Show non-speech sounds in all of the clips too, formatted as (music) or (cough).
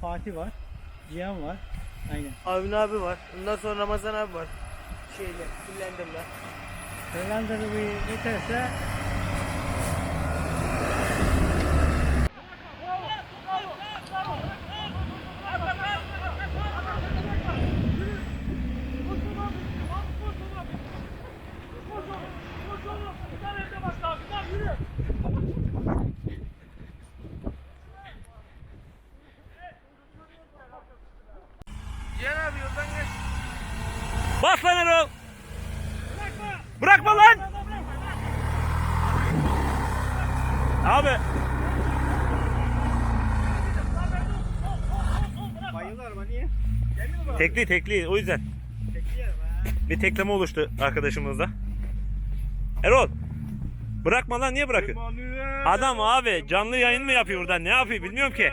Fatih var. Cihan var. Aynen. Avni abi var. Ondan sonra Ramazan abi var. Şeyle, Finlandır'la. Hollanda'da bir yeterse Cihan abi yoldan geç. Bas lan Erol. Bırakma lan. Abi tekli tekli o yüzden. Bir tekleme oluştu arkadaşımızda. Erol. Bırakma lan niye bırakıyor? Adam abi canlı yayın mı yapıyor burada? Ne yapıyor bilmiyorum ki.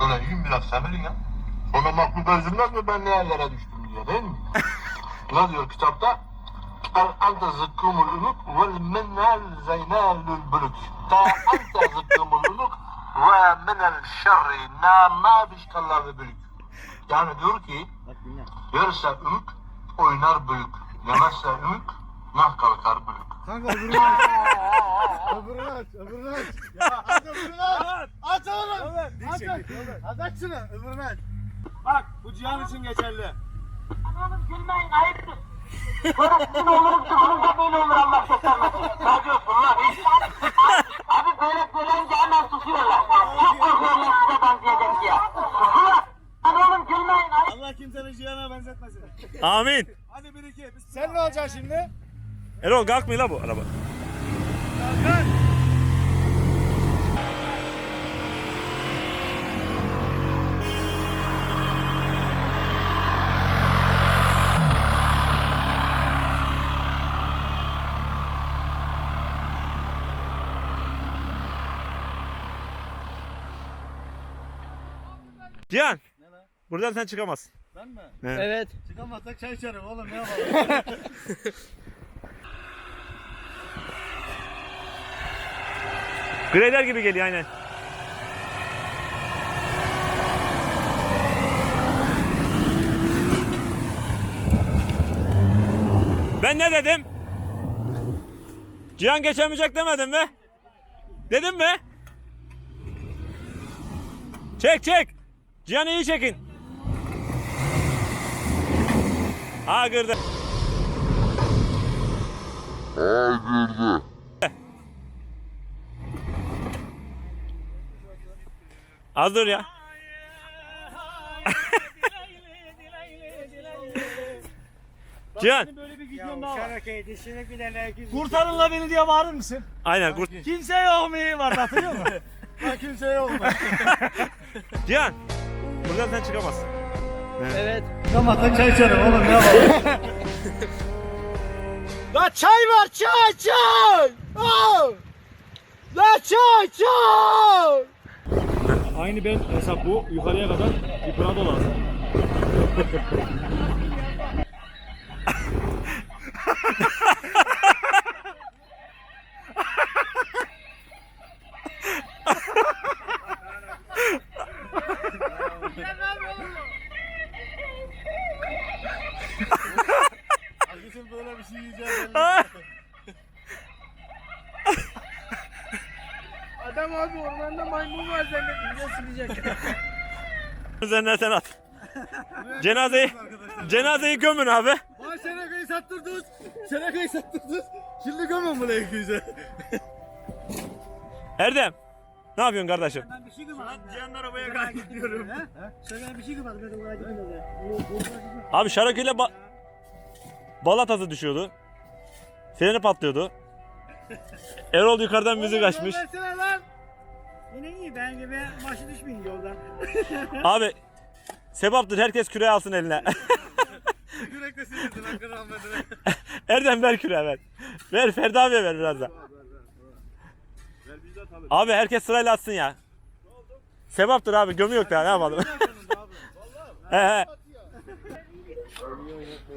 Böyle yiyin biraz severin ya. Sonra makbul üzülmez mi ben ne yerlere düştüm diye değil mi? (laughs) ne diyor kitapta? El ente zıkkımul uluk vel minnel zeynelül bülük. Ta ente zıkkımul uluk ve minel şerri nama bişkallar ve bülük. Yani diyor ki yerse ümük oynar bülük. Yemezse ümük nah kalkar bülük. Kanka öbürünü aç. öbürünü aç. Öbürünü aç. Ya aç öbürünü aç. Aç oğlum. Aç aç. Hadi aç şunu. Öbürünü aç. Bak bu Cihan için geçerli. Oğlum gülmeyin ayıptır. Böyle sizin oğlunuz kızınız da böyle olur Allah göstermesin. Ne diyorsun lan? Abi böyle söyleyince hemen susuyorlar. Çok korkuyorum size benzeyecek diye. Susuyorlar. Lan oğlum gülmeyin ayıp. Allah kimsenin Cihan'a benzetmesin. Amin. Hadi bir iki. Sen ne olacaksın şimdi? Erol kalkmıyor la bu araba. Cihan. Buradan sen çıkamazsın. Ben mi? Evet. Çıkamazsak çay içerim oğlum ne yapalım? (laughs) Grader gibi geliyor aynen. Ben ne dedim? Cihan geçemeyecek demedim mi? Dedim mi? Çek çek. Cihan'ı iyi çekin. Ha girdi. Az dur ya. Cihan. Böyle bir Ya herkes Kurtarın la beni diye bağırır mısın? Aynen kurt. Kimse yok mu iyi var hatırlıyor musun? (laughs) ha kimse yok mu? (laughs) Cihan. Buradan sen çıkamazsın. Evet. Çıkamazsak çay içerim oğlum ne yapalım? (laughs) La çay var çay çay! Oh! La çay çay! Aynı ben hesap bu. Yukarıya kadar bir Prado lazım. (laughs) Acısın böyle bir şey yiyeceğim. Adam abi ormanda maymun var zannedince silecek. Üzerinden sen at. Cenazeyi cenazeyi gömün abi. Vay Seneka'yı sattırdınız. Seneka'yı sattırdınız. Şimdi gömün bunu 200'e. Erdem. Ne yapıyorsun kardeşim? Ben bir şey kımadım. Cihan arabaya kaydı diyorum. Şöyle bir şey ya. Abi Şaraköy'le ba Balatazı düşüyordu. Freni patlıyordu. Erol yukarıdan müzik açmış. Versene lan. Yine iyi ben gibi başı düşmeyin yoldan. (laughs) Abi sebaptır herkes küreği alsın eline. Yürekle sinirdin hakkı rahmetine. Erdem ver küreği ver. Ver Ferdi abiye ver biraz da. Abi herkes sırayla atsın ya. Sebaptır abi gömü yok daha ne yapalım. (laughs) he he.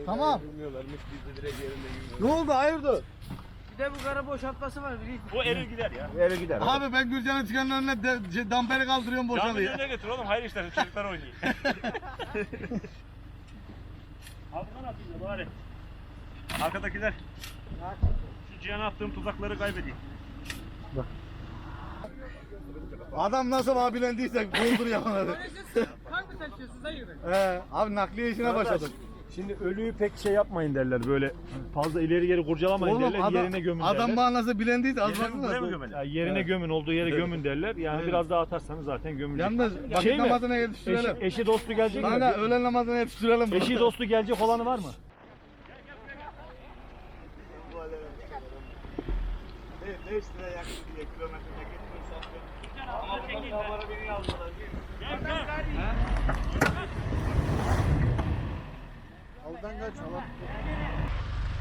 Tamam. Ne oldu hayırdır? Bir de bu kara boşaltması var biliyor musun? Bu erir gider ya. Eve gider. Abi ben Gülcan'ın çıkanın önüne de, damperi kaldırıyorum Caminin boşalıyor. önüne götür oğlum hayır işler çocuklar oynuyor. (laughs) Altından atayım da bari. Arkadakiler. Şu Cihan'a attığım tuzakları kaybedeyim. Adam nasıl abilendiyse buldur yapamadı. Hangi taşıyorsun dayı? He, abi nakliye işine başladık. Şimdi ölüyü pek şey yapmayın derler böyle fazla ileri geri kurcalamayın Oğlum derler adam, yerine gömün adam derler. bana nasıl bilendiyse az Yerine buraya mı baksana. gömelim? Ya yerine gömün olduğu yere gömün derler. Yani Evet. biraz daha atarsanız zaten gömülecek. Yalnız vakit Şey mi? namazına Eşi, yetiştirelim. eşi dostu gelecek Kanka mi? öğlen namazına yetiştirelim. Eşi dostu gelecek olanı var mı?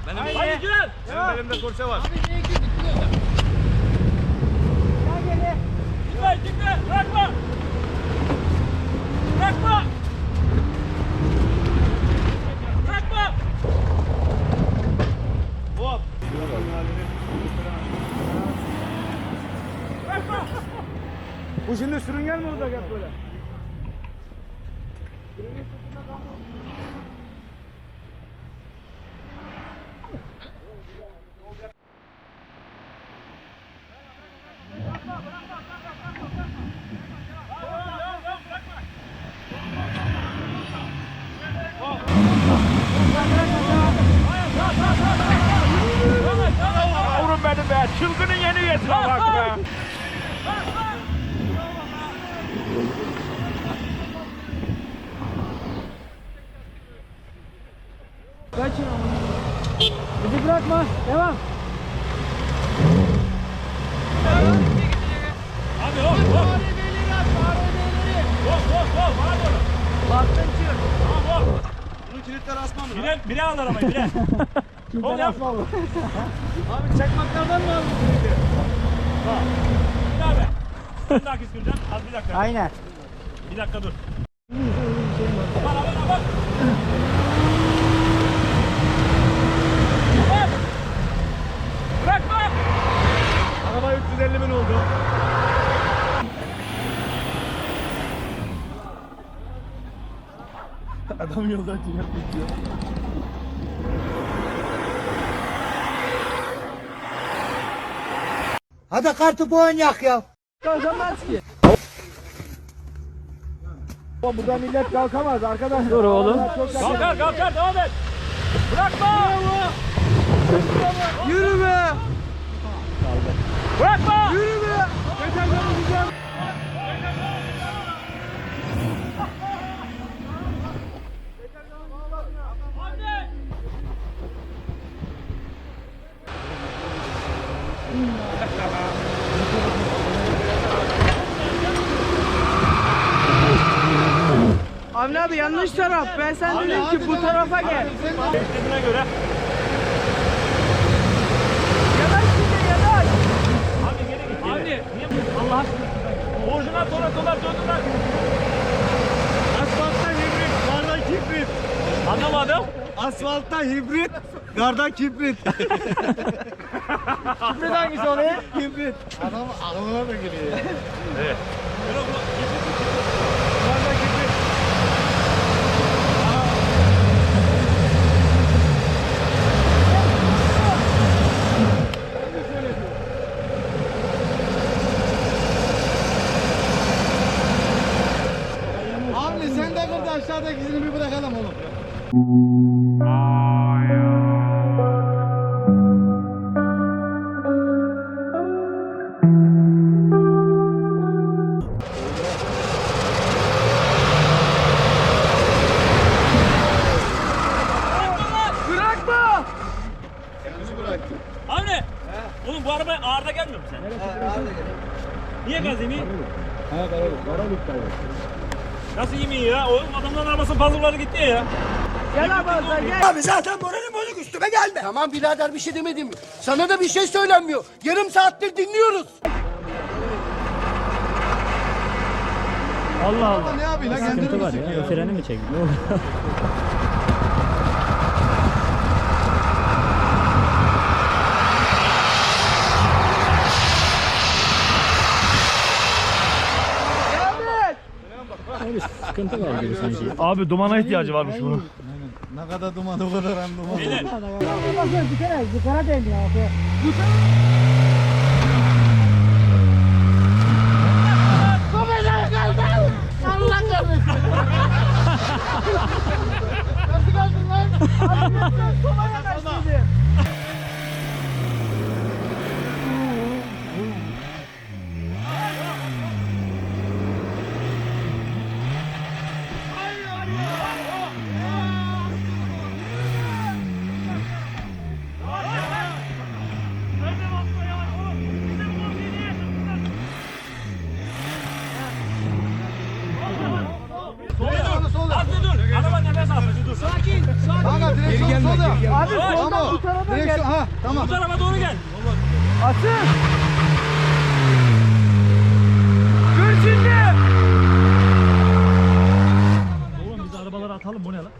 Benim elimde kurşa var. Bu şimdi sürüngen mi olacak hep böyle? Yavrum benim be, çılgının yeni üyesine bak be. Kaçın ama. Bizi bırakma. Devam. Hadi hop hop. Hop hop hop. Bana doğru. Baktın çık. Tamam hop. Bunun kilitleri asma mı? Bire, bire al arabayı bire. (laughs) Hop yap. Abi çakmaklardan mı aldın? Bir daha be. Sen daha kıskıracaksın. Az bir dakika. Aynen. Bir dakika dur. Aman aman aman. Aman. Bırakma. Araba 350 bin oldu. Adam yoldan çıkıyor. Hadi kartı bu oynayak ya. Kazanmaz ki. Burada millet kalkamaz arkadaşlar. Dur oğlum. Kalkar kalkar devam et. Bırakma. Yürü be. Bırakma. Yürü be. Avni abi yanlış taraf. Ben sen dedim ki bu tarafa gel. Dediğine göre. Yanaş şimdi yanaş. Abi geri git. Abi. Niye? Allah aşkına. Orijinal toratolar döndüler. Asfaltta hibrit, garda kibrit. Anlamadım. Asfaltta hibrit, garda kibrit. (laughs) kibrit hangisi oluyor? Kibrit. Adam aklına da geliyor. Evet. Garda kibrit. Abi sen de burada aşağıdakisini bir bırakalım oğlum. Bırakma. Aman birader bir şey demedim. Sana da bir şey söylenmiyor. Yarım saattir dinliyoruz. Allah Allah. Ne abi lan kendini Sıkıntı var ya. ya. Freni mi çekti? Abi sıkıntı. Abi dumana ihtiyacı varmış bunun. Ne kadar duman o kadar hem duman. Kanka direksiyon solda. Abi solda bu tarafa gel. Ha tamam. Oğlum biz arabaları atalım bu ne lan?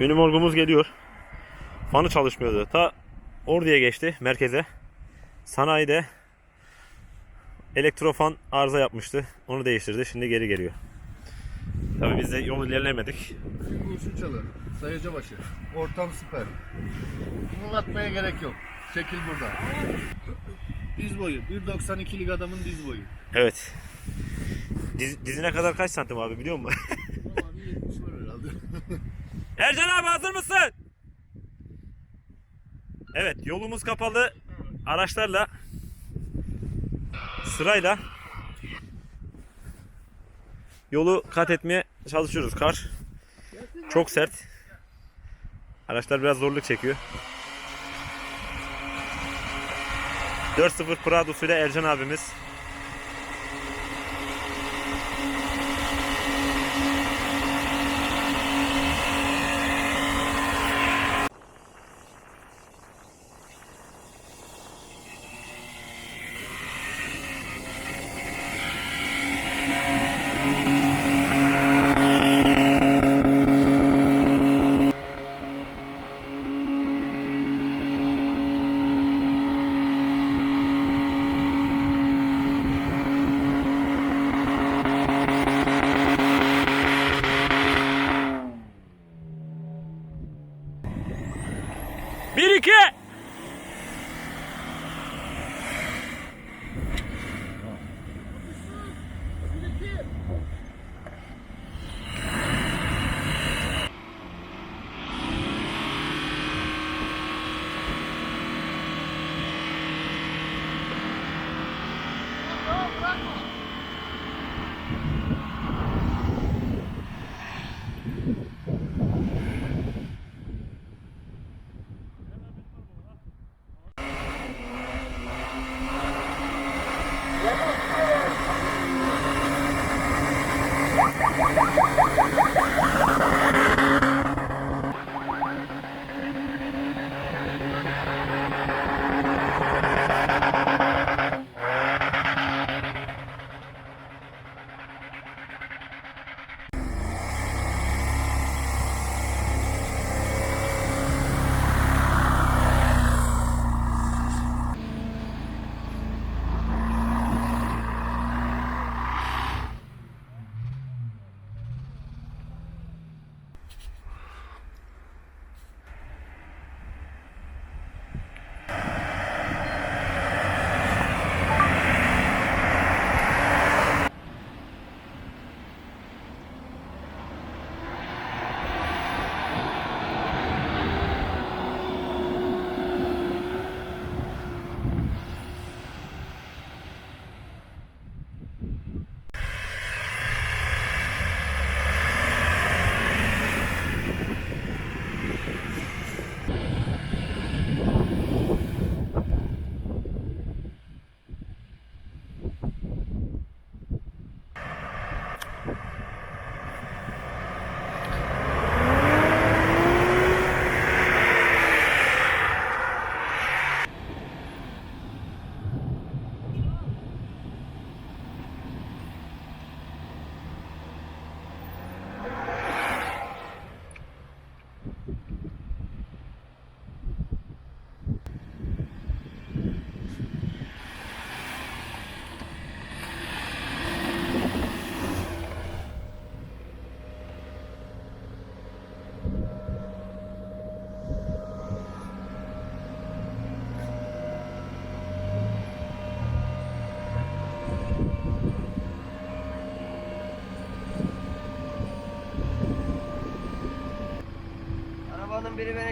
Ünimorgumuz geliyor. Fanı çalışmıyordu. Ta Ordu'ya geçti merkeze. Sanayide elektrofan arıza yapmıştı. Onu değiştirdi. Şimdi geri geliyor. Tabii biz de yol ilerlemedik. Kurşun çalı. Sayıcı başı. Ortam süper. Anlatmaya gerek yok. Şekil burada. Diz boyu. 1.92'lik adamın diz boyu. Evet. Diz- dizine kadar kaç santim abi biliyor musun? Ama bir 70 var herhalde. (laughs) Ercan abi hazır mısın? Evet yolumuz kapalı. Araçlarla sırayla yolu kat etmeye çalışıyoruz. Kar çok sert. Araçlar biraz zorluk çekiyor. 4-0 Prado'suyla Ercan abimiz.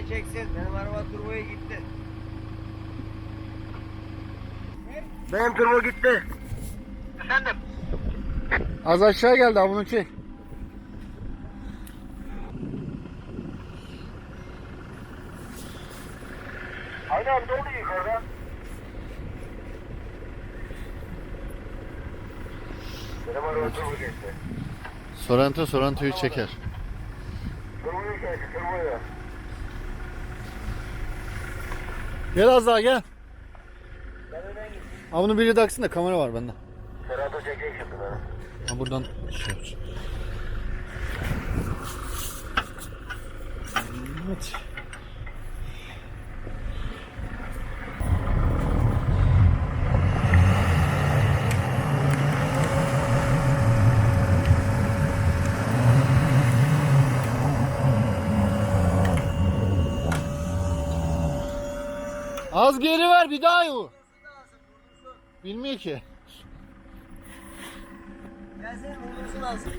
Beni çeksin. Benim araba turboya gitti. Benim turbo gitti. Efendim? Az aşağı geldi ha bunu çek. Aynen ne oluyor yukarıda? Benim araba turbo geçti. Sorento Sorento'yu çeker. Turboyu geçti turboyu. Gel az daha gel. Ha bunu biri taksın da kamera var bende. Serhat'a çekecek şimdi beni. Ha buradan şey yapacağım. Evet. Az geri ver bir daha yu. Bilmiyor ki. Gelsene vurması lazım.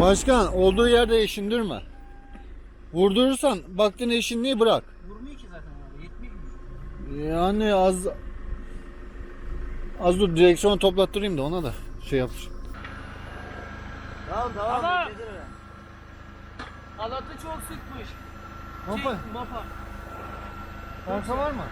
Başkan olduğu yerde eşindirme. Vurdurursan baktın eşinliği bırak. Vurmuyor ki zaten abi. Yetmiyor. Yani az az dur direksiyonu toplattırayım da ona da şey yap. Tamam tamam. Öyle. Halatı çok sıkmış. Mapa, Çek, mapa. arka var mı?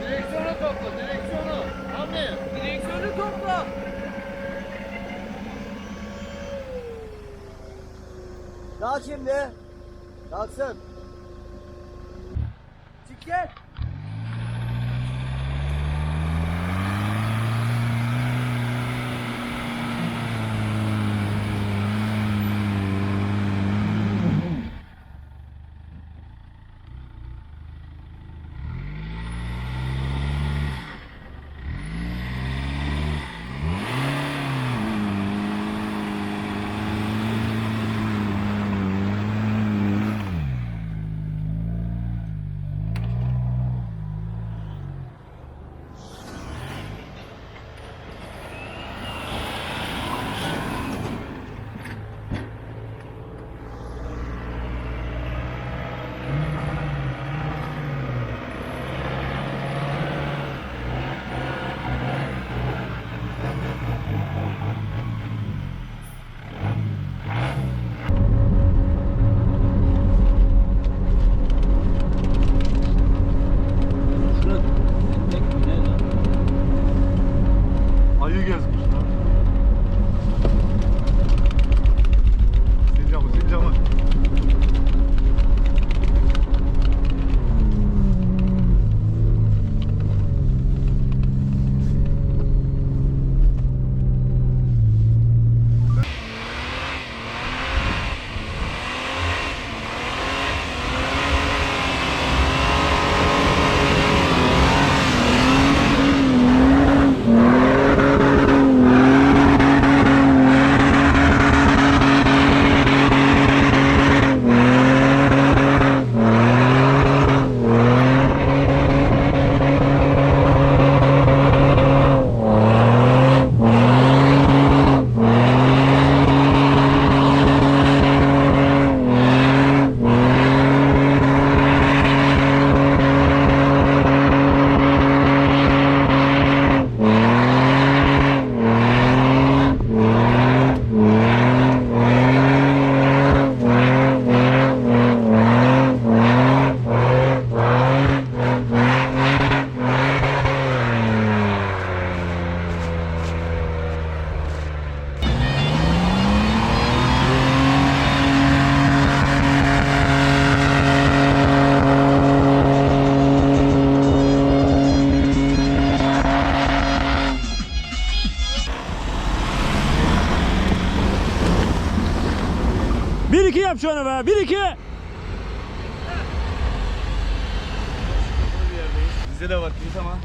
Direksiyonu topla, direksiyonu. Abi. Direksiyonu topla. Kalk şimdi.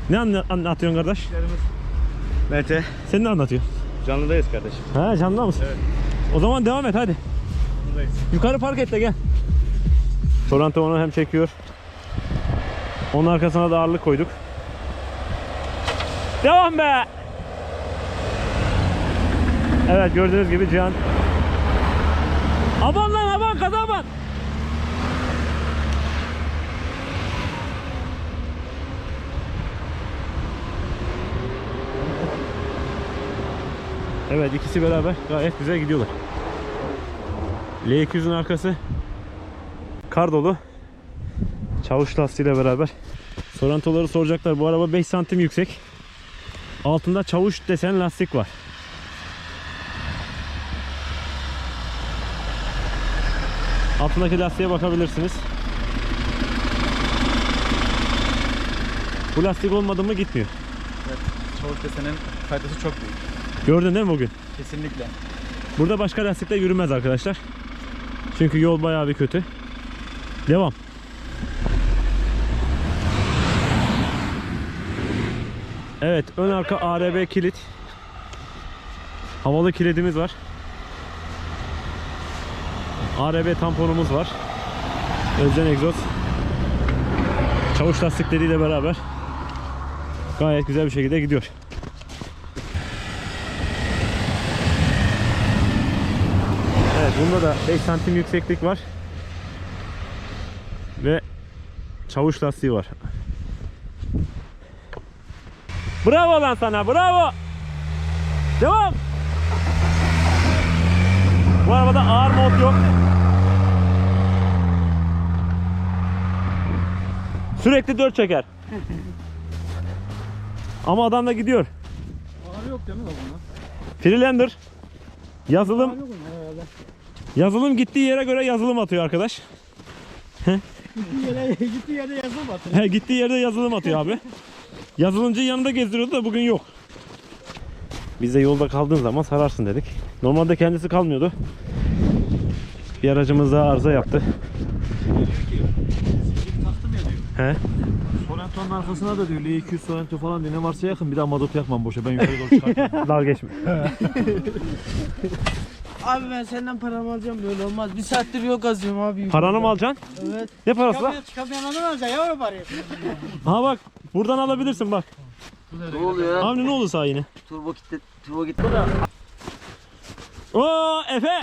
Ne anla- anlatıyorsun kardeş? Mete Sen ne anlatıyorsun? canlıdayız kardeşim. Ha canlı mısın? Evet. O zaman devam et hadi. Yukarı park et de gel. Toronto onu hem çekiyor. Onun arkasına da ağırlık koyduk. Devam be! Evet gördüğünüz gibi Cihan. Aman lan aman kaza aman! Evet ikisi beraber gayet güzel gidiyorlar. L200'ün arkası kar dolu. Çavuş lastiğiyle beraber. Sorantoları soracaklar. Bu araba 5 santim yüksek. Altında çavuş desen lastik var. Altındaki lastiğe bakabilirsiniz. Bu lastik olmadı mı gitmiyor. Çavuş desenin faydası çok büyük. Gördün değil mi bugün? Kesinlikle. Burada başka lastikle yürümez arkadaşlar. Çünkü yol bayağı bir kötü. Devam. Evet ön arka ARB kilit. Havalı kilidimiz var. ARB tamponumuz var. Özden egzoz. Çavuş lastikleriyle beraber gayet güzel bir şekilde gidiyor. Bunda da 5 santim yükseklik var. Ve çavuş lastiği var. Bravo lan sana bravo. Devam. Bu arabada ağır mod yok. Sürekli 4 çeker. Ama adam da gidiyor. Abi yok değil mi bunda? Freelander. Yazılım. Yazılım gittiği yere göre yazılım atıyor arkadaş. Yere, gittiği yerde yazılım atın. He, gittiği yerde yazılım atıyor abi. Yazılımcı yanında gezdiriyordu da bugün yok. Biz de yolda kaldığın zaman sararsın dedik. Normalde kendisi kalmıyordu. Bir aracımız daha arıza yaptı. He. Sorrento'nun arkasına da diyor L200 Sorrento falan diyor ne varsa yakın bir daha mazot yakmam boşa ben yukarı doğru çıkartmam. (laughs) Dalga geçme. (laughs) Abi ben senden paramı alacağım böyle olmaz. Bir saattir yol kazıyorum abi. Paranı mı alacaksın? Evet. Ne parası lan? Çıkamıyor, çıkamayan adam alacak ya o parayı. Ha bak buradan alabilirsin bak. Ne oluyor? Abi ne oldu sağ yine? Turbo gitti. Turbo gitti. Oo Efe.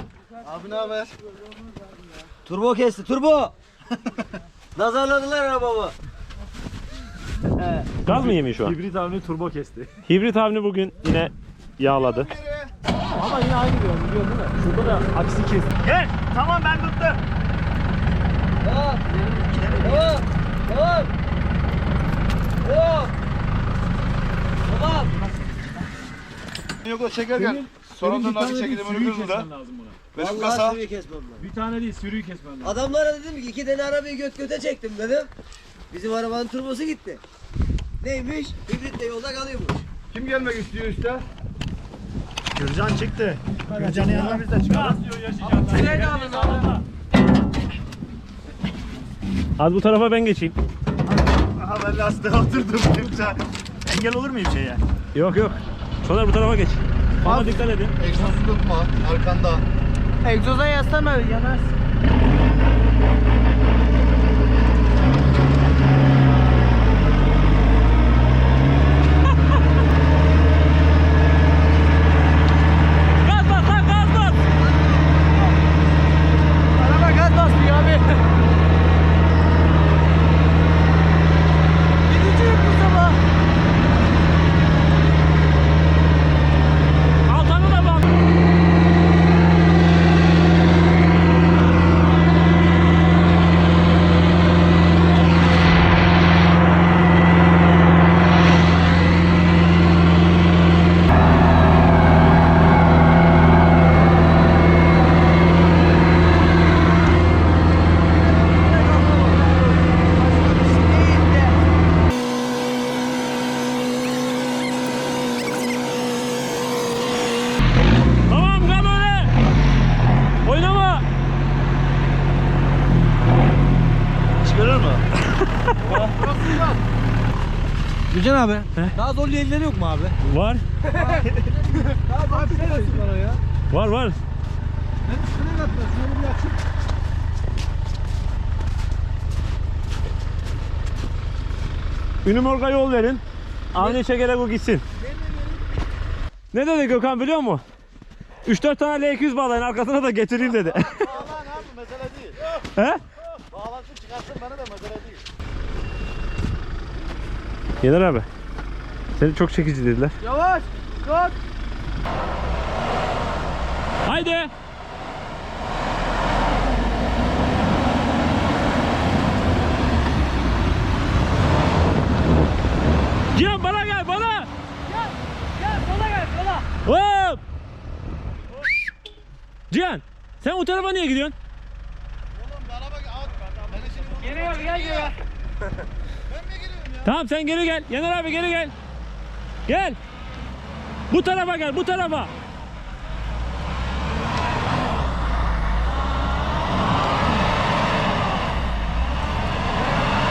Abi ne haber? Turbo kesti. Turbo. (laughs) Nazarladılar arabamı. Gaz mı yemiyor şu an? Hibrit avni turbo kesti. Hibrit avni bugün yine yağladı. Ama yine aynı diyorum biliyorsun değil mi? Şurada da aksi kesti. Gel. Tamam ben tuttum. Devam. Devam. Devam. Devam. Tamam. Yok o çekerken Sorrento'nun hafif çekildi bunu kırdı da. lazım buna. Benim Vallahi kasa. sürüyü kesmem lazım. Bir tane değil sürüyü kesmen lazım. Adamlara dedim ki iki tane arabayı göt göte çektim dedim. Bizim arabanın turbosu gitti. Neymiş? Hibrit de yolda kalıyormuş. Kim gelmek istiyor işte? Gürcan çıktı. Gürcan'ın yanına biz de çıkalım. Az bu tarafa ben geçeyim. Aha ben lastiğe oturdum. Gürcan. Engel olur muyum şeye? Yok yok. Soner bu tarafa geç. Ama dikkat edin. Egzozu tutma arkanda. Egzoza yaslama yanar. Gaz bas lan gaz bas. Araba gaz basmıyor abi. Gidecek bu sabah. Altanı da bak. Tamam gel öyle. Oynama. Çıkarır mı? Gülcan abi. Daha zorlu elleri yok mu abi? Var. (laughs) Daha bak bana ya. Var var. katma. Şunu bir açın. Ünümorga yol verin. Avni çekerek o gitsin. Ne dedi Gökhan biliyor musun? 3-4 tane L200 bağlayın arkasına da getireyim dedi. Bağlan abi mesele değil. He? Bağlansın çıkarsın bana da mesele değil. Yener abi. Seni çok çekici dediler. Yavaş. Dur. Haydi. Cihan bana gel bana. Gel. Gel sola gel sola. Hop. Cihan sen o tarafa niye gidiyorsun? Oğlum bir araba al. Beni şimdi vur. Geliyor gel gel. Ben mi giriyorum ya? Tamam sen geri gel. Yener abi geri gel. Gel. Bu tarafa gel bu tarafa.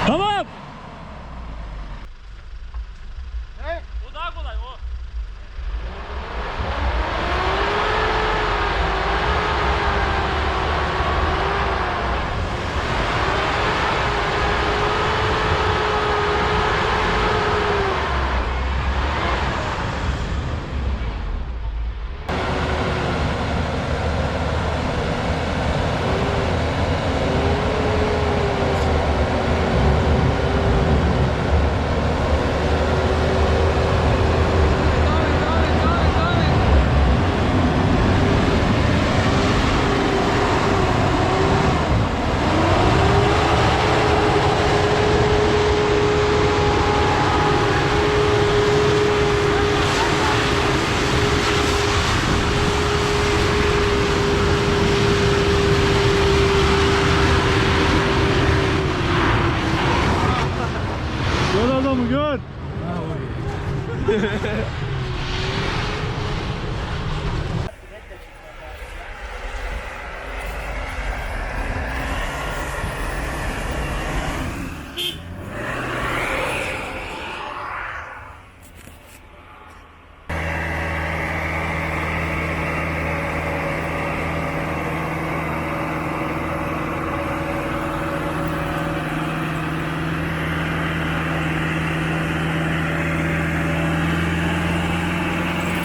Tamam. Ne? O daha kolay o. Gör adamı gör.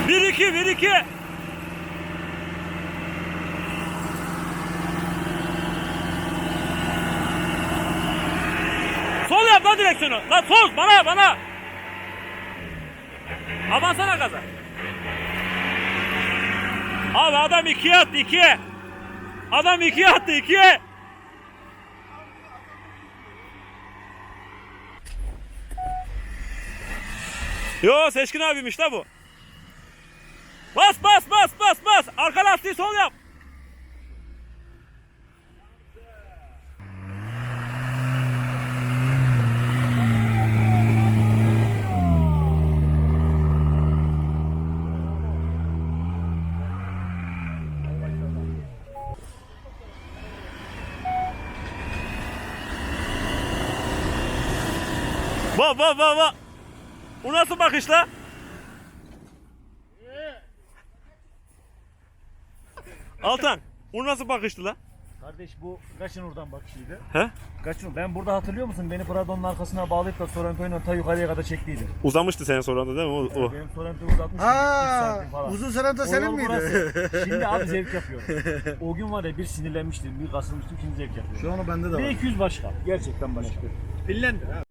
Bir iki bir iki. Lan direksiyonu. Lan sol bana bana. Avansana gaza. Abi adam ikiye attı ikiye. Adam ikiye attı ikiye. Yo Seçkin abiymiş la bu. Bas bas bas bas bas. Arka lastiği sol yap. Bak bak bak bak. Bu nasıl bakış la? Altan, bu nasıl bakıştı la? Kardeş bu Gaşınur'dan bakışıydı. He? Gaşınur ben burada hatırlıyor musun? Beni Prado'nun arkasına bağlayıp da Sorrento'yla ta yukarıya kadar çektiydi. Uzamıştı senin da değil mi? O, o. Benim Sorrento'yu uzatmış. Ha, uzun sırada O senin miydi? burası. Şimdi abi (laughs) zevk yapıyor. O gün var ya bir sinirlenmiştim, bir kasılmıştım, şimdi zevk yapıyor. Şu an bende de var. B200 başka. Gerçekten başka. Finlandiya.